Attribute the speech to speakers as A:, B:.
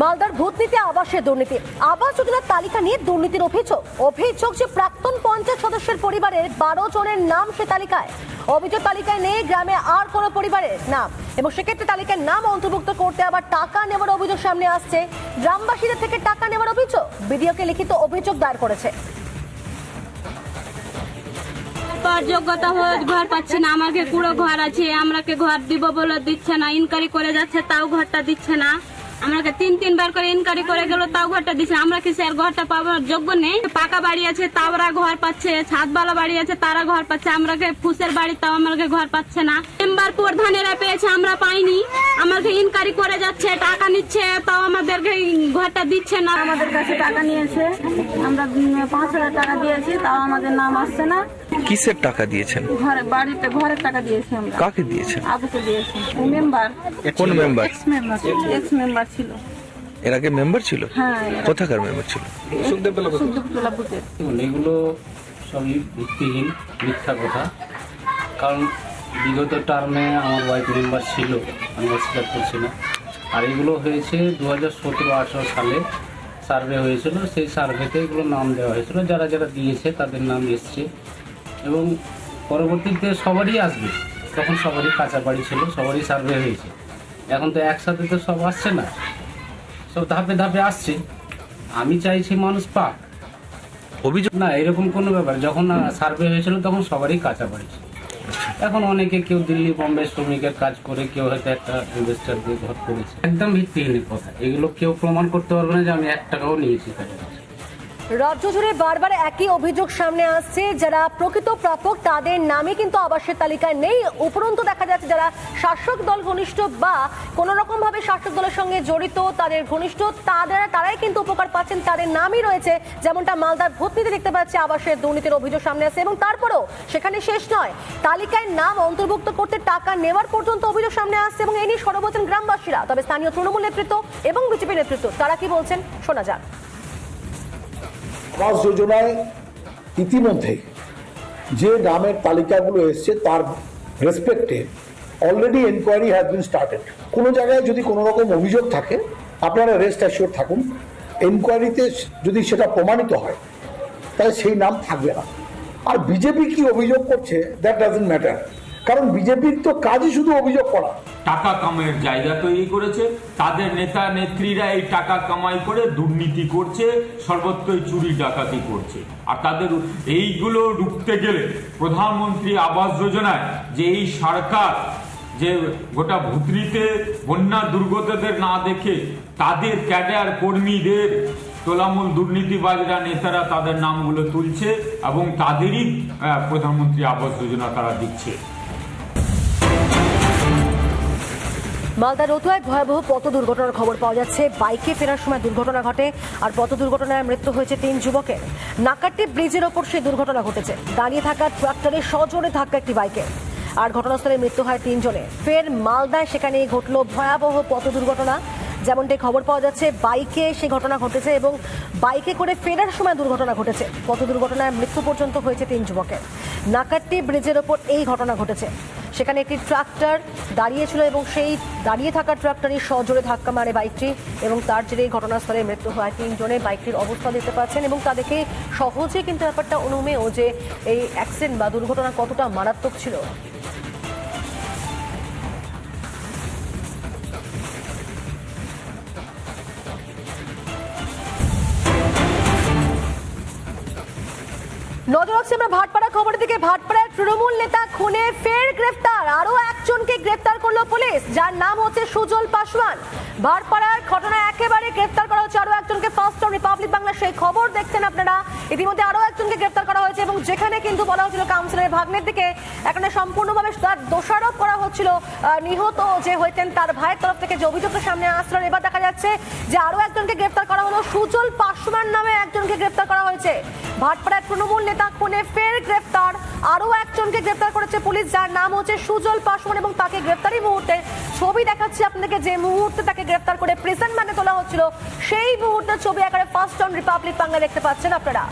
A: মালদার ভূতনীতি আবাসের দুর্নীতি। আবাস যোজনার তালিকা নিয়ে দুর্নীতির অভিযোগ। অভিযোগ যে প্রাক্তন পঞ্চায়েত সদস্যের পরিবারের বারো জনের নাম সে তালিকায়। অভিযোগ তালিকায় নেই গ্রামে আর কোনো পরিবারের নাম। এবং সেক্ষেত্রে তালিকায় নাম অন্তর্ভুক্ত করতে আবার টাকা নেওয়ার অভিযোগ সামনে আসছে। গ্রামবাসীদের থেকে টাকা নেওয়ার অভিযোগ। বিডিওকে লিখিত অভিযোগ দায়ের করেছে।
B: পর যোগ্যতা হয়ে ঘর পাচ্ছি না। আমাকে কুড়ো ঘর আছে, আমাকে ঘর দিব বলে দিচ্ছে না। ইনকোয়ারি করে যাচ্ছে, তাও ঘরটা দিচ্ছে না। আমাকে তিন, তিনবার করে ইনকোয়ারি করে গেল, তাও ঘরটা দিচ্ছে না। আমরা কি স্যার ঘরটা পাওয়ার যোগ্য নেই। পাকা বাড়ি আছে তারা ঘর পাচ্ছে ছাদবালা বাড়ি আছে, তারা ঘর পাচ্ছে। আমরাকে ফুসের বাড়ি, তাও আমাকে ঘর পাচ্ছে না। মেম্বার প্রধানেরা পেয়েছে, আমরা পাইনি। আমাকে ইনকোয়ারি করে যাচ্ছে, টাকা নিচ্ছে, তাও আমাদেরকে ঘরটা দিচ্ছে না।
C: আমাদের কাছে টাকা নিয়েছে। আমরা পাঁচ হাজার টাকা দিয়েছি, তাও আমাদের নাম আসছে না।
D: কিসের টাকা দিয়েছেন?
C: ঘরে বাড়িতে ঘরের টাকা দিয়েছি আমরা।
D: কাকে দিয়েছেন?
C: আবুকে দিয়েছি। মেম্বার
D: কোন member
C: ex member ex member ছিল।
D: এর আগে মেম্বার ছিল?
C: হ্যাঁ
D: কোথাকার মেম্বার ছিল?
C: সুখদেবতলা বুথের
E: এগুলো সবই ভিত্তিহীন মিথ্যা কথা। কারণ বিগত টার্মে আমার ওয়াইফ মেম্বার ছিল আমি অস্বীকার করছি না। আর এগুলো হয়েছে দু হাজার সতেরো আঠেরো সালে সার্ভে হয়েছিল। সেই সার্ভেতে এগুলো নাম দেওয়া হয়েছিল। যারা যারা দিয়েছে তাদের নাম এসছে। এবং পরবর্তীতে সবারই আসবে। তখন সবারই কাঁচা বাড়ি ছিল সবারই সার্ভে হয়েছে। এখন তো একসাথে তো সব আসছে না। সব ধাপে ধাপে আসছে। আমি চাইছি মানুষ পাক।
D: অভিযোগ
E: না এরকম কোনো ব্যাপার। যখন সার্ভে হয়েছিল তখন সবারই কাঁচা বাড়ি ছিল। এখন অনেকে কেউ দিল্লি বোম্বে শ্রমিকের কাজ করে কেউ হয়তো একটা ইনভেস্টার দিয়ে ঘর করেছে। একদম ভিত্তিহীন কথা। এগুলো কেউ প্রমাণ করতে পারবে না যে আমি এক টাকাও নিয়েছি তাদের।
A: রাজ্য জুড়ে বারবার একই অভিযোগ সামনে আসছে। যারা প্রকৃত প্রাপক, তাদের নামে কিন্তু আবাসের তালিকায় নেই। উপরন্তু দেখা যাচ্ছে যারা শাসক দল ঘনিষ্ঠ বা কোনো রকম ভাবে শাসক দলের সঙ্গে জড়িত, তাদের ঘনিষ্ঠ, তাদের তারাই কিন্তু উপকার পাচ্ছেন, তাদের নামই রয়েছে। যেমনটা মালদার ভূতনিতে দেখতে পাচ্ছি, আবাসের দুর্নীতির অভিযোগ সামনে আসছে এবং তারপরেও সেখানে শেষ নয়। তালিকায় নাম অন্তর্ভুক্ত করতে টাকা নেওয়ার পর্যন্ত অভিযোগ সামনে আসছে এবং এ নিয়ে সরব গ্রামবাসীরা। তবে স্থানীয় তৃণমূল নেতৃত্ব এবং বিজেপি নেতৃত্ব, তারা কি বলছেন, শোনা যাক।
F: আবাস যোজনায় ইতিমধ্যে যে নামের তালিকাগুলো এসছে তার রেসপেক্টে already enquiry has been started কোনো জায়গায় যদি কোনো রকম অভিযোগ থাকে, আপনারা রেস্ট অ্যাসিওর থাকুন। এনকোয়ারিতে যদি সেটা প্রমাণিত হয়, তাহলে সেই নাম থাকবে না। আর বিজেপি কি অভিযোগ করছে দ্যাট ডাজেন্ট ম্যাটার কারণ বিজেপির তো কাজই শুধু অভিযোগ করা।
G: টাকা কামাইয়ের জায়গা তৈরি করেছে। তাদের নেতা, নেত্রীরা এই টাকা কামাই করে দুর্নীতি করছে, সর্বত্রই চুরি, ডাকাতি করছে। আর তাদের এইগুলো রুখতে গেলে প্রধানমন্ত্রী আবাস যোজনায় যে এই সরকার যে গোটা ভুতরিতে বন্যা দুর্গতদের না দেখে তাদের ক্যাডার কর্মীদের তোলামূল দুর্নীতিবাজরা, নেতারা তাদের নামগুলো তুলছে এবং তাদেরই প্রধানমন্ত্রী আবাস যোজনা তারা দিচ্ছে।
A: মালদা রতুয়ায় ভয়াবহ পথ দুর্ঘটনার খবর পাওয়া যাচ্ছে। বাইকে ফেরার সময় দুর্ঘটনা ঘটে আর পথ দুর্ঘটনায় মৃত্যু হয়েছে তিন যুবকের। নাকাটি ব্রিজের ওপর সেই দুর্ঘটনা ঘটেছে। দাঁড়িয়ে থাকা ট্রাক্টরে সজোরে ধাক্কা একটি বাইকে আর ঘটনাস্থলে মৃত্যু হয় তিনজনের। ফের মালদায় সেখানেই ঘটল ভয়াবহ পথ দুর্ঘটনা। যেমনটি খবর পাওয়া যাচ্ছে, বাইকে সে ঘটনা ঘটেছে এবং বাইকে করে ফেরার সময় দুর্ঘটনা ঘটেছে। পথ দুর্ঘটনায় মৃত্যু পর্যন্ত হয়েছে তিন যুবকের। নাকাট্টি ব্রিজের ওপর এই ঘটনা ঘটেছে। সেখানে একটি ট্রাক্টর দাঁড়িয়েছিল এবং সেই দাঁড়িয়ে থাকা ট্রাক্টরই সজোরে ধাক্কা মারে বাইকটি এবং তার জেরে ঘটনাস্থলে মৃত্যু হয়। তিনজনের বাইকটির অবস্থা দেখতে পাচ্ছেন এবং তাদেরকে সহজে কিন্তু ব্যাপারটা অনুমেয় যে এই অ্যাক্সিডেন্ট বা দুর্ঘটনা কতটা মারাত্মক ছিল। নজর রাখছি আমরা ভাটপাড়া খবরের দিকে। ভাটপাড়ার তৃণমূল নেতা খুনে ফের গ্রেফতার। আরও একজনকে গ্রেফতার করল পুলিশ, যার নাম হচ্ছে সুজল পাসওয়ান। ভাটপাড়ার ঘটনায় একেবারে গ্রেফতার করা হচ্ছে আরও একজনকে। ফার্স্ট রিপাবলিক বাংলা সেই খবর দেখছেন আপনারা। ইতিমধ্যে আরও একজনকে গ্রেফতার করা হয়েছে এবং যেখানে কিন্তু বলা হচ্ছিল কাউন্সিলরের ভাগ্নের দিকে এখানে সম্পূর্ণভাবে তার দোষারোপ করা হচ্ছিল নিহত যে হয়েছেন তার ভাইয়ের তরফ থেকে যে অভিযোগটা সামনে আসছিল এবার দেখা যাচ্ছে যে আরও একজনকে গ্রেফতার করা হলো। সুজল পাসওয়ান নামে একজনকে গ্রেফতার করা হয়েছে। ভাটপাড়ার তৃণমূল নেতা কোনে ফের গ্রেফতার আরও একজনকে গ্রেফতার করেছে পুলিশ, যার নাম হচ্ছে সুজল পাসওয়ান এবং তাকে গ্রেফতারি মুহূর্তে ছবি দেখাচ্ছি আপনাকে যে মুহূর্তে তাকে গ্রেপ্তার করে প্রেসেন্ট মানে তোলা হচ্ছিল, সেই মুহূর্তে ছবি আকারে ফার্স্ট অন রিপাবলিক বাংলা দেখতে পাচ্ছেন আপনারা।